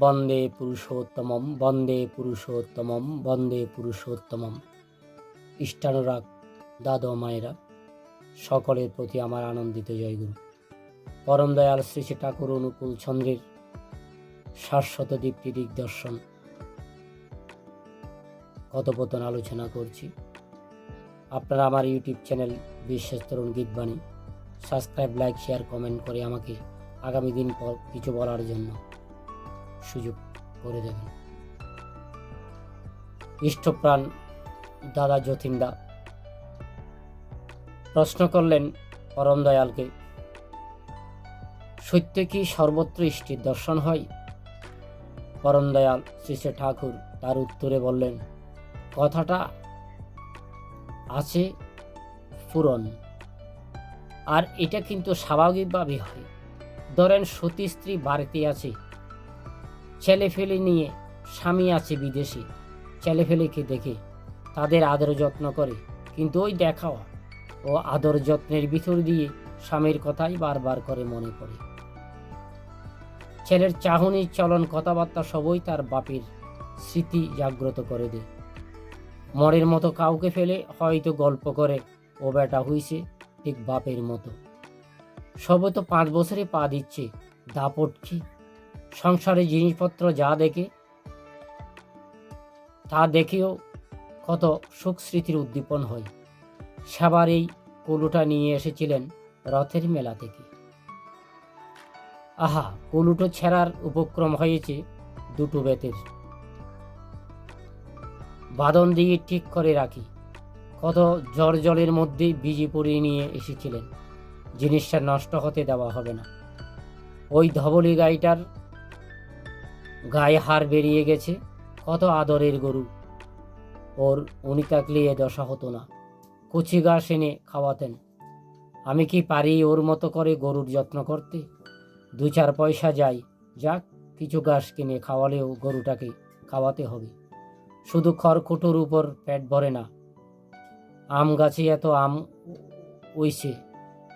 বন্দে পুরুষোত্তমম বন্দে পুরুষোত্তমম বন্দে পুরুষোত্তমম। ইষ্টানুরাগ, দাদ মায়েরা, সকলের প্রতি আমার আনন্দিত জয়গুরু। পরম দয়াল শ্রী শ্রী ঠাকুর অনুকূল চন্দ্রের শাশ্বত দীপ্তি দিগদর্শন। কথোপতন আলোচনা করছি। আপনারা আমার YouTube channel Biswas Tarun Geetbani subscribe, like, share, comment করে আমাকে আগামী দিন কিছু বলার জন্য। সুযোগ করে দেবেন। ইষ্টপ্রাণ দাদা যতীনদা, প্রশ্ন করলেন পরম দয়ালকে, সত্য কি সর্বত্র ইষ্টির দর্শন হয়? পরম দয়াল শ্রী ঠাকুর তার উত্তরে বললেন, কথাটা আছে পূরণ, আর এটা কিন্তু স্বাভাবিকভাবে হয়। ধরেন সতী স্ত্রী বাড়িতে আছে ছেলে ফেলে নিয়ে স্বামী আছে বিদেশে। ছেলে ফেলেকে দেখে তাদের আদর যত্ন করে, কিন্তু ওই দেখাওয়া ও আদর যত্নের ভিতর দিয়ে স্বামীর কথাই বারবার করে মনে পড়ে। ছেলের চাহনি, চলন, কথাবার্তা সবই তার বাপের স্মৃতি জাগ্রত করে দেয়। মরের মতো কাউকে ফেলে হয়তো গল্প করে, ও বেটা হইছে ঠিক বাপের মতো। সবে তো পাঁচ বছরে পা দিচ্ছে দাপট কি সংসারে জিনিসপত্র যা দেখে, তা দেখেও কত সুখ স্মৃতির উদ্দীপন হয়। সাবার এই কলুটা নিয়ে এসেছিলেন রথের মেলা থেকে। আহা, কলুটো ছেঁড়ার উপক্রম হয়েছে দুটো বেতের। বাদন দিয়ে ঠিক করে রাখি, কত জ্বর জলের মধ্যে বিজি পরিয়ে নিয়ে এসেছিলেন। জিনিসটা নষ্ট হতে দেওয়া হবে না। ওই ধবলি গাইটার গায়ে হার বেরিয়ে গেছে, কত আদরের গরু। ওর উনি থাকলে এ দশা হতো না। কচি ঘাস এনে খাওয়াতেন। আমি কি পারি ওর মতো করে গরুর যত্ন করতে? দু চার পয়সা যাই, যাক, কিছু ঘাস কিনে খাওয়ালেও গরুটাকে খাওয়াতে হবে। শুধু খড়কুটোর উপর পেট ভরে না, আম গাছে এত আম উইছে,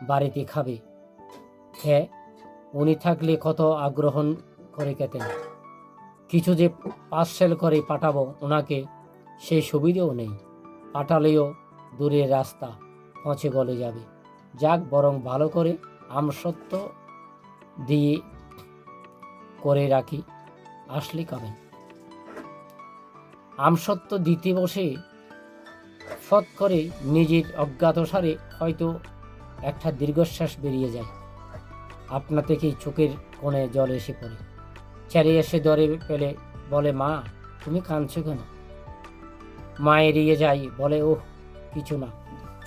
বাড়িতে খাবে। হ্যাঁ উনি থাকলে কত আগ্রহণ করে খেতেন। কিছু যে পার্সেল করে পাঠাবো ওনাকে সেই সুবিধেও নেই। পাঠালেও দূরের রাস্তা পচে গলে যাবে। যাক, বরং ভালো করে আমসত্ব দিয়ে করে রাখি। আসলে খাবেন আমসত্ব দিতে বসে ফট করে নিজের অজ্ঞাতসারে হয়তো একটা দীর্ঘশ্বাস বেরিয়ে যায়। আপনা থেকেই চোখের কোণে জল এসে পড়ে। ছেড়ে এসে দরে পেলে বলে, মা, তুমি কাঁদছো কেন? মা এড়িয়ে যাই, বলে, ওহ, কিছু না।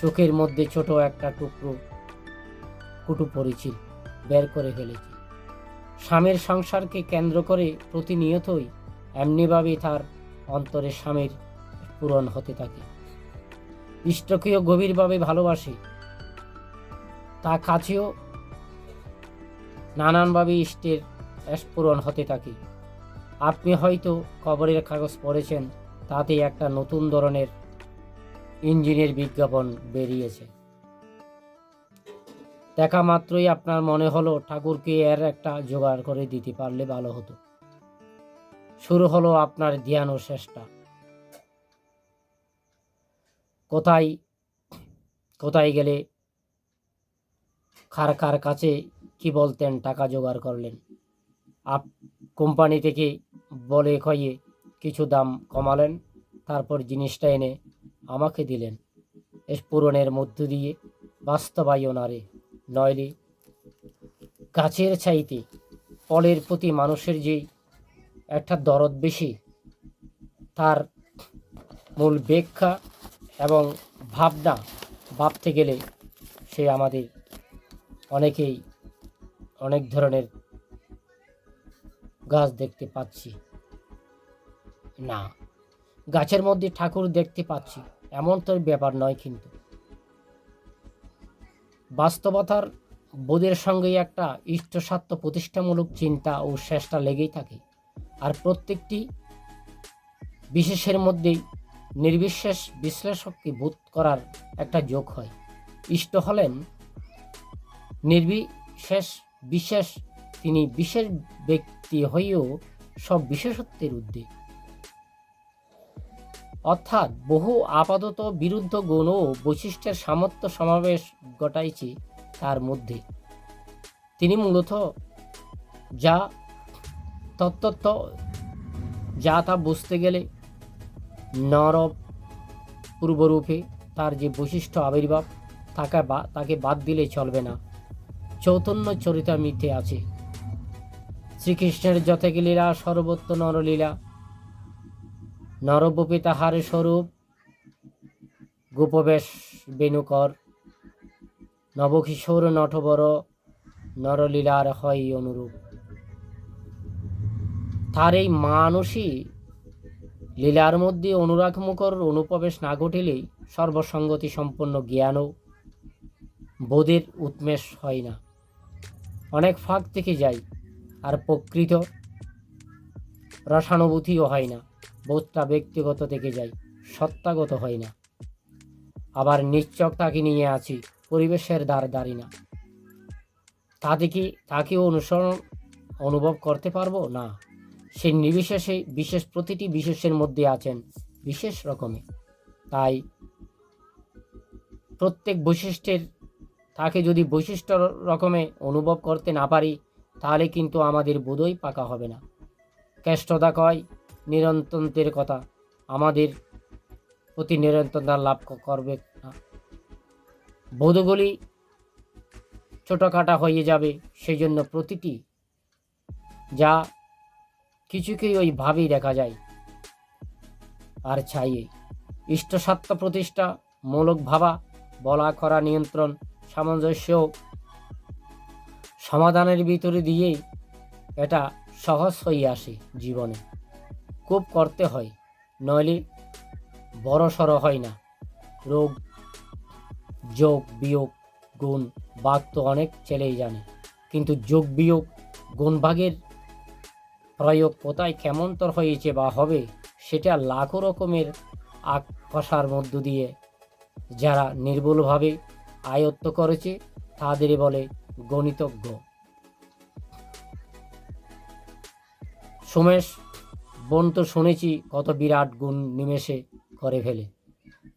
চোখের মধ্যে ছোট একটা টুকরো কুটু পড়েছিল বের করে ফেলেছি। স্বামীর সংসারকে কেন্দ্র করে প্রতিনিয়তই এমনিভাবেই তার অন্তরে স্বামীর পূরণ হতে থাকে। ইষ্টকেও গভীরভাবে ভালোবাসে। তা কাছেও নানানভাবে ইষ্টের পূরণ হতে থাকে। আপনি হয়তো খবরের কাগজ পড়েছেন, তাতে একটা নতুন ধরনের ইঞ্জিনের বিজ্ঞাপন বেরিয়েছে। দেখা মাত্রই আপনার মনে হলো ঠাকুরকে এর একটা জোগাড় করে দিতে পারলে ভালো হতো। শুরু হলো আপনার ধ্যান ও চেষ্টা। কোথায় কোথায় গেলে খার খার কাছে কি বলতেন, টাকা জোগাড় করলেন? আপ কোম্পানি থেকে বলে কয়ে কিছু দাম কমালেন, তারপর জিনিসটা এনে আমাকে দিলেন। এর পূরণের মধ্য দিয়ে বাস্তবায়নারে নইলে গাছের চাইতে ফলের প্রতি মানুষের যে একটা দরদ বেশি, তার মূল ব্যাখ্যা এবং ভাবনা ভাবতে গেলে সে আমাদের অনেকেই অনেক ধরনের গাছ দেখতে পাচ্ছি। না, গাছের মধ্যে ঠাকুর দেখতে পাচ্ছি। এমন তো ব্যাপার নয় কিন্তু। বাস্তবতার বোধের সঙ্গেই একটা ইষ্টস্বার্থ প্রতিষ্ঠামূলক চিন্তা ও চেষ্টা লেগেই থাকে। আর প্রত্যেকটি বিশেষের মধ্যেই নির্বিশেষ বিশ্লেষককে বোধ করার একটা যোগ হয়। ইষ্ট হলেন নির্বিশেষ, বিশেষ তিনি বিশেষ ব্যক্তি হয়েও সব বিশেষত্বের ঊর্ধ্বে অর্থাৎ বহু আপাতত বিরুদ্ধ গুণ ও বৈশিষ্ট্যের সামর্থ্য সমাবেশ ঘটাইছে তার মধ্যে। তিনি মূলত যা তত্ত্ব যা তা বুঝতে গেলে নরব পূর্বরূপে তার যে বৈশিষ্ট্য আবির্ভাব, তাকে বা, তাকে বাদ দিলে চলবে না। চৈতন্য চরিতামৃতে আছে। শ্রীকৃষ্ণের যথেক লীলা সর্বত্র নরলীলা। নরবপি তাহার স্বরূপ, গোপবেশ বেণুকর, নবকিশোর নটবর, নরলীলার হয় অনুরূপ। তার এই মানসী লীলার মধ্যে অনুরাগমুখর অনুপ্রবেশ না ঘটিলেই সর্বসঙ্গতি সম্পন্ন জ্ঞানও বোধের উৎমেষ হয় না। অনেক ফাঁক থেকে যায়। আর প্রকৃত রসানুভূতিও হয় না। বোধটা ব্যক্তিগত থেকে যায়, সত্তাগত হয় না। আবার নিশ্চক তাকে নিয়ে আছি, পরিবেশের দ্বার দাঁড়ি না। তাতে কি তাকেও অনুসরণ, অনুভব করতে পারব? না। সেই নির্বিশেষে বিশেষ প্রতিটি বিশেষের মধ্যে আছেন, বিশেষ রকমে। তাই প্রত্যেক বৈশিষ্ট্যের, তাকে যদি বৈশিষ্ট্য রকমে অনুভব করতে না পারি তাহলে কিন্তু আমাদের বোধই পাকা হবে না। কেষ্টদা কয়, নিরন্তন্তের কথা। আমাদের প্রতি নিরন্তরতা লাভ করবে না। বোধগুলি ছোটোখাটা হয়ে যাবে সেই জন্য প্রতিটি যা কিছুকেই ওই ভাবেই দেখা যায়। আর ছাইয়ে ইষ্টসত্তা প্রতিষ্ঠা, মূলক ভাবা বলা করা নিয়ন্ত্রণ, সামঞ্জস্য সমাধানের ভিতরে দিয়েই এটা সহজ হয়ে আসে জীবনে। খুব করতে হয়, নইলে বড় সড়ো হয় না। রোগ, যোগ, বিয়োগ, গুণ, বাঘ তো অনেক ছেলেই জানে। কিন্তু যোগ, বিয়োগ, গুণ ভাগের প্রয়োগ কোথায় কেমনতর হয়েছে বা হবে, সেটা লাখো রকমের আক কষার মধ্য দিয়ে যারা নির্ভুলভাবে আয়ত্ত করেছে তাদের বলে গণিতজ্ঞ সোমেশ, বোন তো শুনেছি কত বিরাট গুণ নিমেষে করে ফেলে।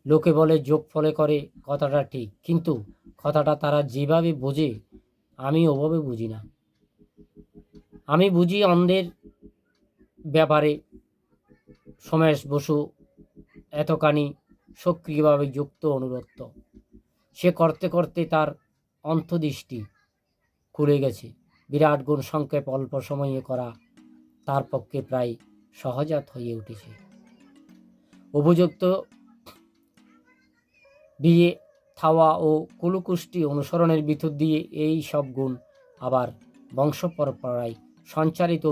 লোকে বলে যোগ ফলে করে, কথাটা ঠিক। কিন্তু কথাটা তারা যেভাবে বোঝে, আমি ওভাবে বুঝি না। আমি বুঝি অন্ধের ব্যাপারে। সোমেশ বসু এতখানি সক্রিয়ভাবে যুক্ত অনুরক্ত। সে করতে করতে তার অন্তদৃষ্টি খুলে গেছে। বিরাট গুণ সংক্ষেপ অল্প সময়ে করা তার পক্ষে প্রায় সহজাত হয়ে উঠেছে। অভিযুক্ত বিয়ে, থাওয়া ও কুলুকুষ্টি অনুসরণের ভিতর দিয়ে এই সব গুণ আবার বংশ পরম্পরায় সঞ্চারিত